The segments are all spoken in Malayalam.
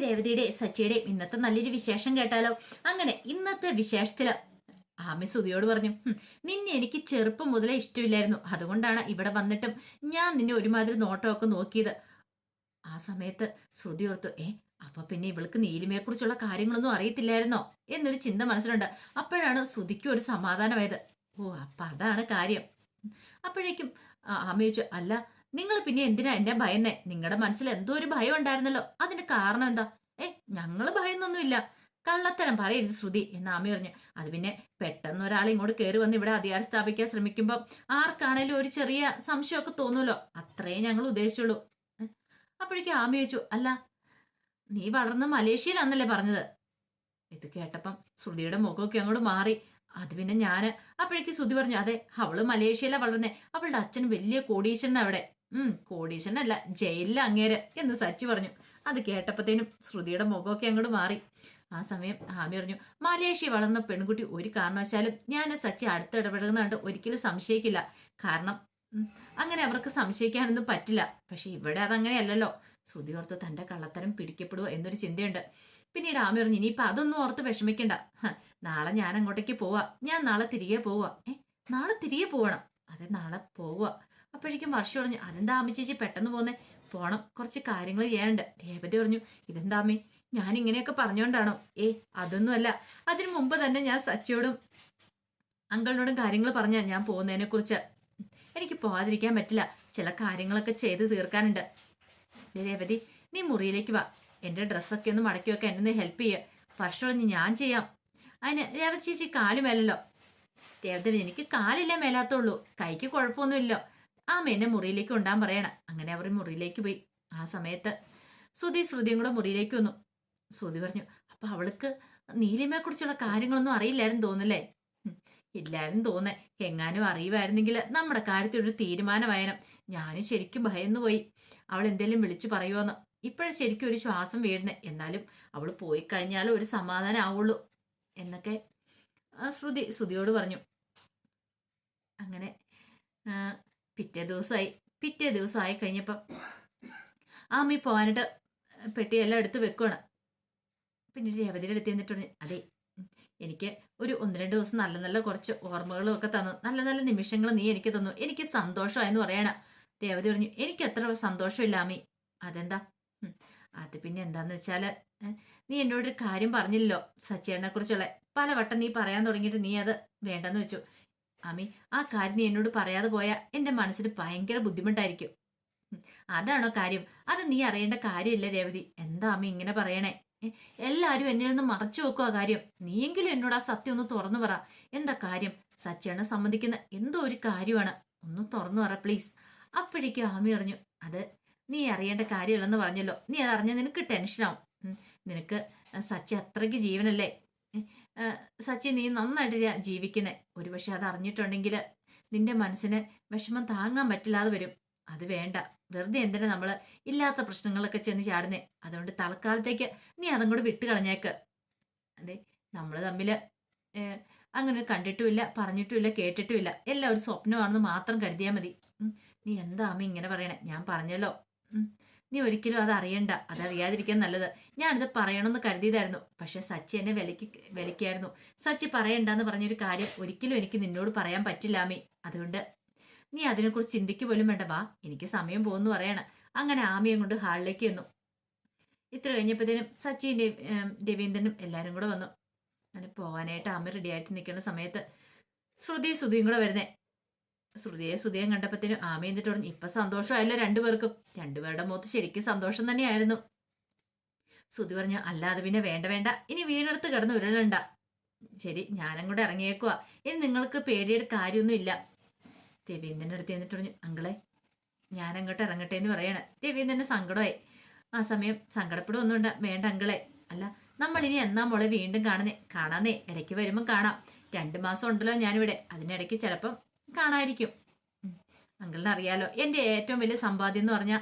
രേവതിയുടെ സച്ചിയുടെയും ഇന്നത്തെ നല്ലൊരു വിശേഷം കേട്ടാലോ? അങ്ങനെ ഇന്നത്തെ വിശേഷത്തിൽ ആമി സുതിയോട് പറഞ്ഞു നിന്നെ എനിക്ക് ചെറുപ്പം മുതലേ ഇഷ്ടമില്ലായിരുന്നു. അതുകൊണ്ടാണ് ഇവിടെ വന്നിട്ടും ഞാൻ നിന്നെ ഒരുമാതിരി നോട്ടമൊക്കെ നോക്കിയത്. ആ സമയത്ത് ശ്രുതി ഓർത്തു ഏ അപ്പൊ പിന്നെ ഇവൾക്ക് നീലിമയെ കുറിച്ചുള്ള കാര്യങ്ങളൊന്നും അറിയത്തില്ലായിരുന്നോ? എന്നൊരു ചിന്ത മനസ്സിലുണ്ട്. അപ്പോഴാണ് ശ്രുതിക്കും ഒരു സമാധാനമായത്. ഓ അപ്പൊ അതാണ് കാര്യം. അപ്പോഴേക്കും ആ, ചോദിച്ചു അല്ല നിങ്ങൾ പിന്നെ എന്തിനാ എന്നെ ഭയന്നേ? നിങ്ങളുടെ മനസ്സിൽ എന്തോ ഒരു ഭയം ഉണ്ടായിരുന്നല്ലോ. അതിന്റെ കാരണം എന്താ? ഏ ഞങ്ങൾ ഭയന്നൊന്നുമില്ല കള്ളത്തരം പറയരുത് ശ്രുതി എന്ന് ആമി പറഞ്ഞു. അത് പിന്നെ പെട്ടെന്ന് ഒരാൾ ഇങ്ങോട്ട് കയറി വന്ന് ഇവിടെ അധികാരം സ്ഥാപിക്കാൻ ശ്രമിക്കുമ്പോൾ ആർക്കാണേലും ഒരു ചെറിയ സംശയമൊക്കെ തോന്നുമല്ലോ. അത്രേ ഞങ്ങൾ ഉദ്ദേശിച്ചുള്ളൂ? അപ്പോഴേക്കും ആമി ചോദിച്ചു അല്ല നീ വളർന്ന മലേഷ്യയിലാന്നല്ലേ പറഞ്ഞത്? ഇത് കേട്ടപ്പം ശ്രുതിയുടെ മുഖമൊക്കെ അങ്ങോട്ട് മാറി. അത് പിന്നെ ഞാൻ അപ്പോഴേക്ക് ശ്രുതി പറഞ്ഞു അതെ അവൾ മലേഷ്യയിലാ വളർന്നേ. അവളുടെ അച്ഛൻ വലിയ കോടീശ്വരൻ അവിടെ. ഉം കോടീശ്വരനല്ല ജയിലിലെ അങ്ങേര് എന്ന് സച്ചി പറഞ്ഞു. അത് കേട്ടപ്പത്തേനും ശ്രുതിയുടെ മുഖമൊക്കെ അങ്ങോട്ട് മാറി. ആ സമയം ഹാമി പറഞ്ഞു മലേഷ്യ വളർന്ന പെൺകുട്ടി ഒരു കാരണവശാലും ഞാൻ സച്ചി അടുത്ത് ഇടപെടുന്നതുകൊണ്ട് ഒരിക്കലും സംശയിക്കില്ല. കാരണം അങ്ങനെ അവർക്ക് സംശയിക്കാനൊന്നും പറ്റില്ല. പക്ഷെ ഇവിടെ അതങ്ങനെയല്ലല്ലോ ശ്രുതി ഓർത്ത് തന്റെ കള്ളത്തരം പിടിക്കപ്പെടുവോ എന്നൊരു ചിന്തയുണ്ട്. പിന്നീട് ആമി പറഞ്ഞു ഇനിയിപ്പൊ അതൊന്നും ഓർത്ത് വിഷമിക്കണ്ട. നാളെ ഞാൻ അങ്ങോട്ടേക്ക് പോവാ. ഞാൻ നാളെ തിരികെ പോവാ. ഏ നാളെ തിരികെ പോവണം. അതെ നാളെ പോവുക അപ്പോഴേക്കും വർഷം പറഞ്ഞു അതെന്താ അമ്മ ചേച്ചി പെട്ടെന്ന് പോന്നെ? പോണം. കുറച്ച് കാര്യങ്ങൾ ചെയ്യാനുണ്ട്. രേവതി പറഞ്ഞു ഇതെന്താ അമ്മേ? ഞാൻ ഇങ്ങനെയൊക്കെ പറഞ്ഞുകൊണ്ടാണോ ഏ അതൊന്നുമല്ല. അതിനു മുമ്പ് തന്നെ ഞാൻ സച്ചിയോടും അങ്കളിനോടും കാര്യങ്ങൾ പറഞ്ഞ ഞാൻ പോകുന്നതിനെ കുറിച്ച് എനിക്ക് പോകാതിരിക്കാൻ പറ്റില്ല. ചില കാര്യങ്ങളൊക്കെ ചെയ്ത് തീർക്കാനുണ്ട്. രേവതി നീ മുറിയിലേക്ക് വാ. എന്റെ ഡ്രസ്സൊക്കെ ഒന്ന് മടക്കി വെക്കാൻ എന്നെ ഹെൽപ്പ് ചെയ്യുക വർഷം കഴിഞ്ഞ് ഞാൻ ചെയ്യാം. അതിന് രേവതി ചേച്ചി കാൽ മേലല്ലോ? രേവതി എനിക്ക് കാലില്ല മേലാത്തുള്ളൂ. കൈക്ക് കുഴപ്പമൊന്നുമില്ലോ. ആ മേനെ മുറിയിലേക്ക് കൊണ്ടാൻ പറയണം. അങ്ങനെ അവർ മുറിയിലേക്ക് പോയി. ആ സമയത്ത് ശ്രുതി ശ്രുതിയും കൂടെ മുറിയിലേക്ക് വന്നു. ശ്രുതി പറഞ്ഞു അപ്പൊ അവൾക്ക് നീലിമയെ കുറിച്ചുള്ള കാര്യങ്ങളൊന്നും അറിയില്ലായിരുന്നു തോന്നല്ലേ ഇല്ലായിരുന്നു തോന്നേ എങ്ങാനും അറിയുമായിരുന്നെങ്കിൽ നമ്മുടെ കാര്യത്തിൽ ഒരു തീരുമാനമായനം. ഞാനും ശരിക്കും ഭയന്നു പോയി. അവൾ എന്തെങ്കിലും വിളിച്ചു പറയുമോന്ന് ഇപ്പോഴും ശരിക്കും ഒരു ശ്വാസം വീഴുന്നേ. എന്നാലും അവൾ പോയി കഴിഞ്ഞാലും ഒരു സമാധാനം ആവുള്ളൂ. എന്നൊക്കെ ശ്രുതി ശ്രുതിയോട് പറഞ്ഞു. അങ്ങനെ പിറ്റേ ദിവസമായി പിറ്റേ ദിവസം ആയി കഴിഞ്ഞപ്പം ആമി പെട്ടി പെട്ടിയെല്ലാം എടുത്ത് വെക്കുവാണ്. പിന്നെ രേവതിയുടെ അടുത്ത് എന്നിട്ട് പറഞ്ഞു അതെ എനിക്ക് ഒരു ഒന്ന് രണ്ട് ദിവസം നല്ല നല്ല കുറച്ച് ഓർമ്മകളും ഒക്കെ തന്നു. നല്ല നല്ല നിമിഷങ്ങൾ നീ എനിക്ക് തന്നു. എനിക്ക് സന്തോഷമായെന്ന് പറയണ. രേവതി പറഞ്ഞു എനിക്ക് അത്ര സന്തോഷമില്ല ആമി. അതെന്താ? അത് പിന്നെ എന്താന്ന് വെച്ചാൽ നീ നീ എന്നോടൊരു കാര്യം പറഞ്ഞില്ലല്ലോ സച്ചേട്ടനെ കുറിച്ചുള്ള പലവട്ടം നീ പറയാൻ തുടങ്ങിയിട്ട് നീ അത് വേണ്ടെന്ന് വെച്ചു. ആമി ആ കാര്യം നീ എന്നോട് പറയാതെ പോയാൽ എന്റെ മനസ്സിന് ഭയങ്കര ബുദ്ധിമുട്ടായിരിക്കും. അതാണോ കാര്യം? അത് നീ അറിയേണ്ട കാര്യമില്ല രേവതി. എന്താ അമ്മ ഇങ്ങനെ പറയണേ? എല്ലാവരും എന്നിൽ നിന്ന് മറച്ചു വെക്കുക കാര്യം. നീയെങ്കിലും എന്നോട് ആ സത്യം ഒന്ന് തുറന്നു പറ. എന്താ കാര്യം? സച്ചേണ സംബന്ധിക്കുന്ന എന്തോ ഒരു കാര്യമാണ്. ഒന്ന് തുറന്നു പറ പ്ലീസ്. അപ്പോഴേക്കും ആമി പറഞ്ഞു അത് നീ അറിയേണ്ട കാര്യമില്ലെന്ന് പറഞ്ഞല്ലോ. നീ അത് അറിഞ്ഞാൽ നിനക്ക് ടെൻഷനാവും. നിനക്ക് സച്ചി അത്രയ്ക്ക് ജീവനല്ലേ? സച്ചി നീ നന്നായിട്ട് ജീവിക്കുന്നെ. ഒരുപക്ഷെ അത് അറിഞ്ഞിട്ടുണ്ടെങ്കിൽ നിന്റെ മനസ്സിന് വിഷമം താങ്ങാൻ പറ്റില്ലാതെ വരും. അത് വേണ്ട. വെറുതെ എന്തിനാ നമ്മൾ ഇല്ലാത്ത പ്രശ്നങ്ങളൊക്കെ ചെന്ന് ചാടുന്നേ? അതുകൊണ്ട് തൽക്കാലത്തേക്ക് നീ അതും കൂടെ വിട്ട് കളഞ്ഞേക്ക്. അതെ നമ്മൾ തമ്മിൽ അങ്ങനെ കണ്ടിട്ടുമില്ല പറഞ്ഞിട്ടുമില്ല കേട്ടിട്ടുമില്ല. എല്ലാം ഒരു സ്വപ്നമാണെന്ന് മാത്രം കരുതിയാൽ മതി. നീ എന്താ അമ്മ ഇങ്ങനെ പറയണേ? ഞാൻ പറഞ്ഞല്ലോ. നീ ഒരിക്കലും അത് അറിയണ്ട. അതറിയാതിരിക്കാൻ നല്ലത്. ഞാനിത് പറയണമെന്ന് കരുതിയതായിരുന്നു. പക്ഷെ സച്ചി എന്നെ വിലക്ക് വിലക്കായിരുന്നു. സച്ചി പറയണ്ടെന്ന് പറഞ്ഞൊരു കാര്യം ഒരിക്കലും എനിക്ക് നിന്നോട് പറയാൻ പറ്റില്ലാമേ അതുകൊണ്ട് നീ അതിനെക്കുറിച്ച് ചിന്തിക്ക് പോലും വേണ്ട വാ. എനിക്ക് സമയം പോകുന്നു പറയണം. അങ്ങനെ ആമിയും കൊണ്ട് ഹാളിലേക്ക് വന്നു ഇത്ര കഴിഞ്ഞപ്പോഴത്തേനും സച്ചിൻ രവീന്ദ്രനും എല്ലാവരും കൂടെ വന്നു. അങ്ങനെ പോകാനായിട്ട് ആമി റെഡിയായിട്ട് നിൽക്കുന്ന സമയത്ത് ശ്രുതി ശ്രുതിയും കൂടെ വരുന്നേ. ശ്രുതിയെ ശ്രുതിയെ കണ്ടപ്പോഴത്തേനും ആമ എന്നിട്ട് പറഞ്ഞു ഇപ്പൊ സന്തോഷമായല്ലോ രണ്ടുപേർക്കും. രണ്ടുപേരുടെ മുഖത്ത് ശരിക്കും സന്തോഷം തന്നെയായിരുന്നു. ശ്രുതി പറഞ്ഞു അല്ലാതെ പിന്നെ വേണ്ട വേണ്ട. ഇനി വീടെടുത്ത് കിടന്ന് ഉരുളണ്ട. ശരി ഞാനും കൂടെ ഇറങ്ങിയേക്കുവാ. ഇനി നിങ്ങൾക്ക് പേടിയുടെ കാര്യമൊന്നും ഇല്ല. രവീന്ദ്രന്റെ അടുത്ത് എന്നിട്ട് പറഞ്ഞു അങ്കളെ ഞാൻ അങ്ങോട്ട് ഇറങ്ങട്ടെ എന്ന് പറയാണ്. രവീന്ദ്രന് സങ്കടമായി. ആ സമയം സങ്കടപ്പെടുവൊന്നുണ്ട് വേണ്ട അങ്കളെ. അല്ല നമ്മൾ ഇനി എന്നാ മോളെ വീണ്ടും കാണുന്നേ? കാണാന്നേ? ഇടയ്ക്ക് വരുമ്പോൾ കാണാം. രണ്ട് മാസം ഉണ്ടല്ലോ ഞാനിവിടെ. അതിനിടയ്ക്ക് ചിലപ്പം കാണാതിരിക്കും. അങ്കിളിനെ അറിയാലോ എന്റെ ഏറ്റവും വലിയ സമ്പാദ്യം എന്ന് പറഞ്ഞാൽ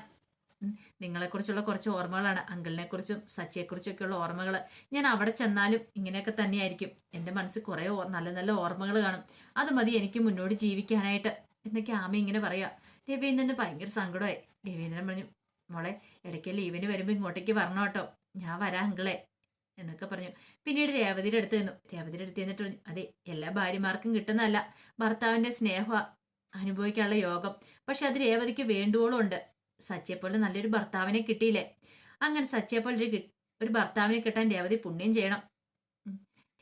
നിങ്ങളെക്കുറിച്ചുള്ള കുറച്ച് ഓർമ്മകളാണ്. അങ്കിളിനെക്കുറിച്ചും സച്ചിയെക്കുറിച്ചും ഒക്കെയുള്ള ഓർമ്മകൾ ഞാൻ അവിടെ ചെന്നാലും ഇങ്ങനെയൊക്കെ തന്നെയായിരിക്കും. എന്റെ മനസ്സിൽ കുറേ നല്ല നല്ല ഓർമ്മകൾ കാണും. അത് മതി എനിക്ക് മുന്നോട്ട് ജീവിക്കാനായിട്ട്. എന്നൊക്കെ ആമ ഇങ്ങനെ പറയാ. രവീന്ദ്രന് ഭയങ്കര സങ്കടമായി. രവീന്ദ്രൻ പറഞ്ഞു മോളെ ഇടയ്ക്ക് ലീവിന് വരുമ്പോൾ ഇങ്ങോട്ടേക്ക് വരണം കേട്ടോ ഞാൻ വരാം അങ്കിളെ. എന്നൊക്കെ പറഞ്ഞു. പിന്നീട് രേവതിയുടെ അടുത്ത് നിന്നു രേവതിയുടെ അടുത്ത് നിന്നിട്ട് പറഞ്ഞു അതെ എല്ലാ ഭാര്യമാർക്കും കിട്ടുന്നതല്ല. ഭർത്താവിന്റെ സ്നേഹ അനുഭവിക്കാനുള്ള യോഗം. പക്ഷെ അത് രേവതിക്ക് വേണ്ടുവോളം ഉണ്ട്. സച്ചിയെപ്പോലെ നല്ലൊരു ഭർത്താവിനെ കിട്ടിയില്ലേ? അങ്ങനെ സച്ചിയെപ്പോലെ ഒരു ഒരു ഭർത്താവിനെ കിട്ടാൻ രേവതി പുണ്യം ചെയ്യണം.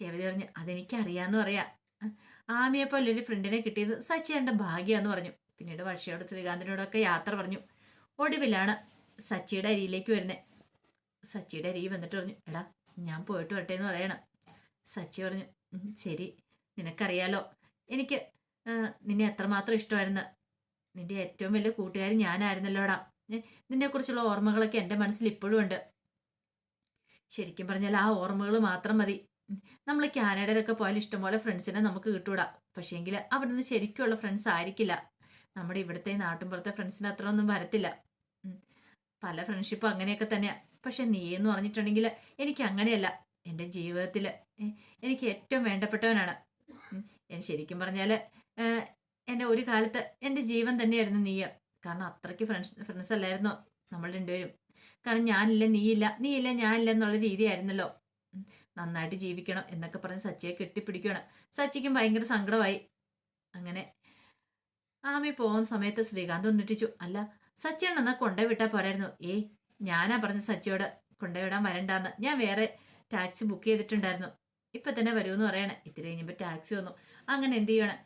രേവതി പറഞ്ഞു അതെനിക്ക് അറിയാന്ന് പറയാ. ആമിയെ പോലെ ഒരു ഫ്രണ്ടിനെ കിട്ടിയത് സച്ചിയുടെ ഭാഗ്യാന്ന് പറഞ്ഞു. പിന്നീട് വർഷയോട് ശ്രീകാന്തിനോടൊക്കെ യാത്ര പറഞ്ഞു. ഒടുവിലാണ് സച്ചിയുടെ അരിയിലേക്ക് വരുന്നത് സച്ചിയുടെ അരി വന്നിട്ട് പറഞ്ഞു എടാ ഞാൻ പോയിട്ട് വരട്ടെ എന്ന് പറയണം. സച്ചി പറഞ്ഞു ശരി. നിനക്കറിയാലോ എനിക്ക് നിന്നെ എത്രമാത്രം ഇഷ്ടമായിരുന്നു. നിന്റെ ഏറ്റവും വലിയ കൂട്ടുകാരി ഞാനായിരുന്നല്ലോടാ. നിന്നെ കുറിച്ചുള്ള ഓർമ്മകളൊക്കെ എന്റെ മനസ്സിൽ ഇപ്പോഴും ഉണ്ട്. ശരിക്കും പറഞ്ഞാൽ ആ ഓർമ്മകൾ മാത്രം മതി. നമ്മൾ കാനഡയിലൊക്കെ പോയാൽ ഇഷ്ടംപോലെ ഫ്രണ്ട്സിനെ നമുക്ക് കിട്ടൂടാ. പക്ഷേങ്കിൽ അവിടുന്ന് ശരിക്കുള്ള ഫ്രണ്ട്സ് ആയിരിക്കില്ല. നമ്മുടെ ഇവിടുത്തെ നാട്ടിൻപുറത്തെ ഫ്രണ്ട്സിന് അത്ര ഒന്നും വരത്തില്ല. പല ഫ്രണ്ട്ഷിപ്പും അങ്ങനെയൊക്കെ തന്നെയാ. പക്ഷെ നീ എന്ന് പറഞ്ഞിട്ടുണ്ടെങ്കിൽ എനിക്ക് അങ്ങനെയല്ല. എന്റെ ജീവിതത്തിൽ എനിക്ക് ഏറ്റവും വേണ്ടപ്പെട്ടവനാണ്. ഞാൻ ശരിക്കും പറഞ്ഞാൽ എന്റെ ഒരു കാലത്ത് എന്റെ ജീവൻ തന്നെയായിരുന്നു നീ കാരണം അത്രയ്ക്ക് ഫ്രണ്ട്സ് ഫ്രണ്ട്സ് അല്ലായിരുന്നു നമ്മൾ രണ്ടുപേരും. കാരണം ഞാനില്ല നീയില്ല നീയില്ല ഞാനില്ല എന്നുള്ള രീതിയായിരുന്നല്ലോ. നന്നായിട്ട് ജീവിക്കണം എന്നൊക്കെ പറഞ്ഞ് സച്ചിയെ കെട്ടിപ്പിടിക്കുകയാണ് സച്ചിക്കും ഭയങ്കര സങ്കടമായി. അങ്ങനെ ആമി പോകുന്ന സമയത്ത് ശ്രീകാന്ത് ഒന്നിട്ടിച്ചു അല്ല സച്ചിയാണ് എന്നാൽ കൊണ്ടുപോയി വിട്ടാൽ പോരായിരുന്നു? ഏയ് ഞാനാ പറഞ്ഞ സച്ചിയോട് കൊണ്ടുവിടാൻ വരണ്ടാന്ന്. ഞാൻ വേറെ ടാക്സി ബുക്ക് ചെയ്തിട്ടുണ്ടായിരുന്നു. ഇപ്പൊ തന്നെ വരുമെന്ന് പറയണേ. ഇത്തിരി കഴിഞ്ഞപ്പോൾ ടാക്സി വന്നു. അങ്ങനെ എന്ത് ചെയ്യണം?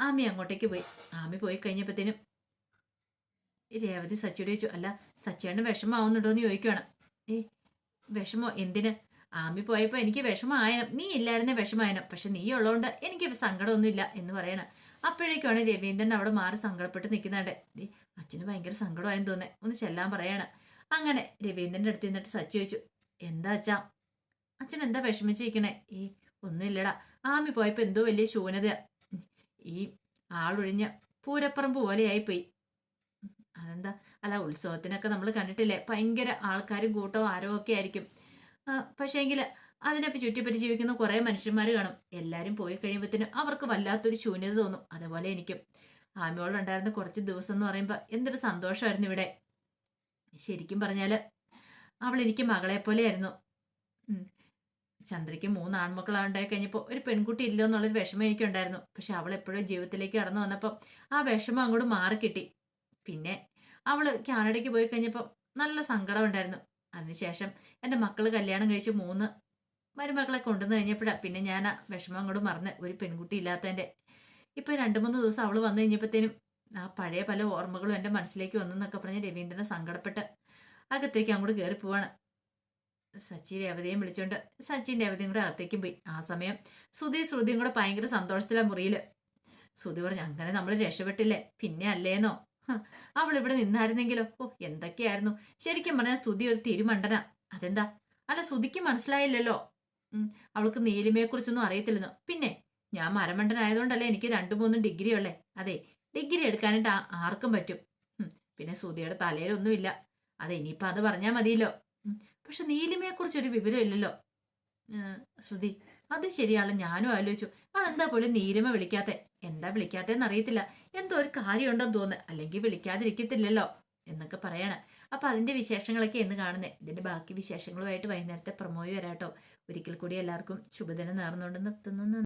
ആമി അങ്ങോട്ടേക്ക് പോയി. ആമി പോയി കഴിഞ്ഞപ്പോഴത്തേനും രേവതി സച്ചിയോട് ചോദിച്ചു അല്ല സച്ചിയാണ് വിഷമാവുന്നുണ്ടോ എന്ന് ചോദിക്കുകയാണ് ഏ വിഷമോ? എന്തിന്? ആമി പോയപ്പോൾ എനിക്ക് വിഷമായനം നീ ഇല്ലായിരുന്നേ വിഷമായനം പക്ഷെ നീ ഉള്ളതുകൊണ്ട് എനിക്ക് സങ്കടമൊന്നുമില്ല എന്ന് പറയണം. അപ്പോഴേക്കാണ് രവീന്ദ്രൻ അവിടെ മാറി സങ്കടപ്പെട്ട് നിൽക്കുന്നുണ്ട്. അച്ഛന് ഭയങ്കര സങ്കടമായെന്ന് തോന്നേ ഒന്ന് ചെല്ലാൻ പറയാണ്. അങ്ങനെ രവീന്ദ്രന്റെ അടുത്ത് നിന്നിട്ട് സച്ചി ചോദിച്ചു എന്താ അച്ഛാ? അച്ഛൻ എന്താ വിഷമിച്ചിരിക്കണേ? ഈ ഒന്നുമില്ലടാ ആമി പോയപ്പോ എന്തോ വലിയ ശൂന്യത. ഈ ആളൊഴിഞ്ഞ പൂരപ്പറമ്പ് പോലെയായിപ്പോയി പോയി അതെന്താ? അല്ല ഉത്സവത്തിനൊക്കെ നമ്മൾ കണ്ടിട്ടില്ലേ? ഭയങ്കര ആൾക്കാരും കൂട്ടവും ആരോ ഒക്കെ ആയിരിക്കും. പക്ഷേങ്കിൽ അതിനെപ്പറ്റി ചുറ്റിപ്പറ്റി ജീവിക്കുന്ന കുറേ മനുഷ്യന്മാർ കാണും. എല്ലാരും പോയി കഴിയുമ്പോഴത്തേനും അവർക്ക് വല്ലാത്തൊരു ശൂന്യത തോന്നും. അതുപോലെ എനിക്കും. ആമിയോളുണ്ടായിരുന്ന കുറച്ച് ദിവസം എന്ന് പറയുമ്പോൾ എന്തൊരു സന്തോഷമായിരുന്നു ഇവിടെ. ശരിക്കും പറഞ്ഞാൽ അവൾ എനിക്ക് മകളെ പോലെയായിരുന്നു. ചന്ദ്രയ്ക്ക് മൂന്ന് ആൺമക്കളാണ്ടായി കഴിഞ്ഞപ്പോൾ ഒരു പെൺകുട്ടി ഇല്ലോ എന്നുള്ളൊരു വിഷമം എനിക്കുണ്ടായിരുന്നു. പക്ഷെ അവൾ എപ്പോഴും ജീവിതത്തിലേക്ക് കടന്നു വന്നപ്പോൾ ആ വിഷമം അങ്ങോട്ട് മാറിക്കിട്ടി. പിന്നെ അവൾ കാനഡയ്ക്ക് പോയി കഴിഞ്ഞപ്പോൾ നല്ല സങ്കടം ഉണ്ടായിരുന്നു. അതിനുശേഷം എന്റെ മക്കൾ കല്യാണം കഴിച്ച് മൂന്ന് മരുമക്കളെ കൊണ്ടുവന്ന് കഴിഞ്ഞപ്പോഴാണ് പിന്നെ ഞാൻ ആ വിഷമം അങ്ങോട്ട് മറന്ന് ഒരു പെൺകുട്ടി ഇല്ലാത്തതിന്റെ. ഇപ്പോൾ രണ്ട് മൂന്ന് ദിവസം അവൾ വന്നു കഴിഞ്ഞപ്പോഴത്തേനും ആ പഴയ പല ഓർമ്മകളും എന്റെ മനസ്സിലേക്ക് വന്നെന്നൊക്കെ പറഞ്ഞ് രവീന്ദ്രനെ സങ്കടപ്പെട്ട് അകത്തേക്ക് അങ്ങോട്ട് കയറി പോവാണ്. സച്ചി രേവതിയും വിളിച്ചോണ്ട് സച്ചിൻ രേവതിയും കൂടെ അകത്തേക്കും പോയി. ആ സമയം സുധി ശ്രുതിയും കൂടെ ഭയങ്കര സന്തോഷത്തിലാണ് മുറിയിൽ. സുധി പറഞ്ഞു അങ്ങനെ നമ്മൾ രക്ഷപ്പെട്ടില്ലേ? പിന്നെ അല്ലേന്നോ? അവൾ ഇവിടെ നിന്നായിരുന്നെങ്കിലോ? ഓ എന്തൊക്കെയായിരുന്നു? ശരിക്കും പറഞ്ഞാൽ സുധി ഒരു തിരുമണ്ടന. അതെന്താ? അല്ല സുധിക്ക് മനസ്സിലായില്ലല്ലോ. അവൾക്ക് നീലിമയെക്കുറിച്ചൊന്നും അറിയത്തില്ലെന്നോ? പിന്നെ ഞാൻ മരമണ്ടനായതുകൊണ്ടല്ലേ എനിക്ക് രണ്ടു മൂന്നും ഡിഗ്രി ഉള്ളേ. അതെ ഡിഗ്രി എടുക്കാനായിട്ട് ആർക്കും പറ്റും. പിന്നെ സുധിയുടെ തലയിലൊന്നുമില്ല. അത് ഇനിയിപ്പോൾ അത് പറഞ്ഞാൽ മതിയല്ലോ. പക്ഷെ നീലിമയെ ഒരു വിവരം ഇല്ലല്ലോ. ശ്രുതി അത് ശരിയാണ്. ഞാനും ആലോചിച്ചു. അതെന്താ പോലും നീലിമ വിളിക്കാത്തെ? എന്താ വിളിക്കാത്തേന്ന് അറിയത്തില്ല. എന്തോ ഒരു കാര്യമുണ്ടെന്ന് തോന്നുന്നു. അല്ലെങ്കിൽ വിളിക്കാതിരിക്കത്തില്ലല്ലോ എന്നൊക്കെ പറയാണ്. അപ്പൊ അതിന്റെ വിശേഷങ്ങളൊക്കെ എന്ന് കാണുന്നേ. ഇതിന്റെ ബാക്കി വിശേഷങ്ങളുമായിട്ട് വൈകുന്നേരത്തെ പ്രമോയി വരാട്ടോ. ഒരിക്കൽ കൂടി എല്ലാവർക്കും ശുഭദിനം നേർന്നുകൊണ്ട് നിർത്തുന്നു.